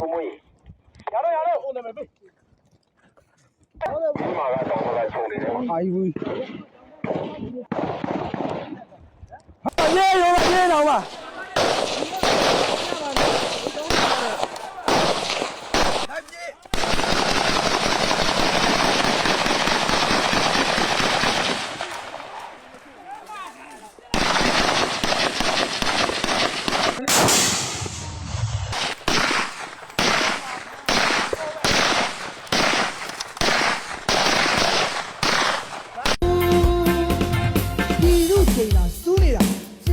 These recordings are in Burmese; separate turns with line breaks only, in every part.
ပုံမွေးရတော့ရတော့ဟိုနေမယ်ပေးဒီမှာကတော့ဘာလို့ဆုံးနေလဲအိုင်ဝီဟာရေရောရေတော့ပါ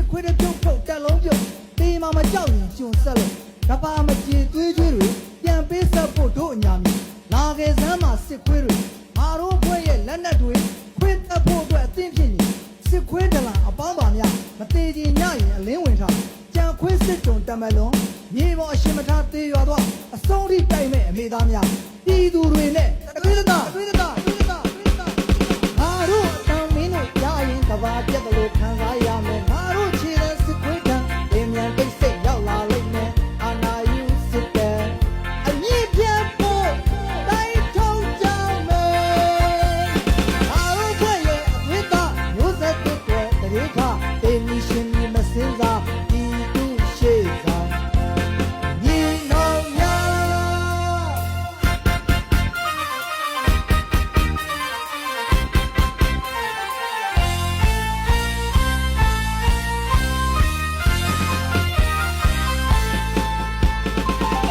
ခွေးတဲ့ပြုတ်ဖြုတ်တက်လုံးပြုတ်တေးမမကြောက်ရင်ကျွန်ဆက်လို့ကပါမကြေသွေးကျွေးတွေပြန်ပေးဆက်ဖို့တို့အညာမီလာခဲ့စမ်းမှာစစ်ခွေးတွေငါတို့ဘွဲ့ရဲ့လက်နက်တွေခွေးတက်ဖို့အတွက်အသင့်ဖြစ်နေစစ်ခွေးတလန်အပေါင်းပါများမသေးချင်ညရင်အလင်းဝင်ထားကြံခွေးစစ်တုံတမလွန်မြေပေါ်အရှင်မထားသေးရွာတော့အဆုံးထိတိုက်မဲ့အမေသားများပြည်သူတွေနဲ့ 他对你心里没心肠，你多心肠，你侬呀。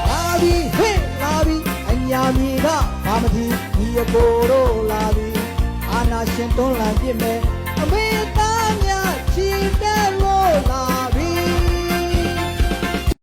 拉比嘿，拉比，哎呀，你的妈妈的，你也够了，拉比，啊那心动拉比没。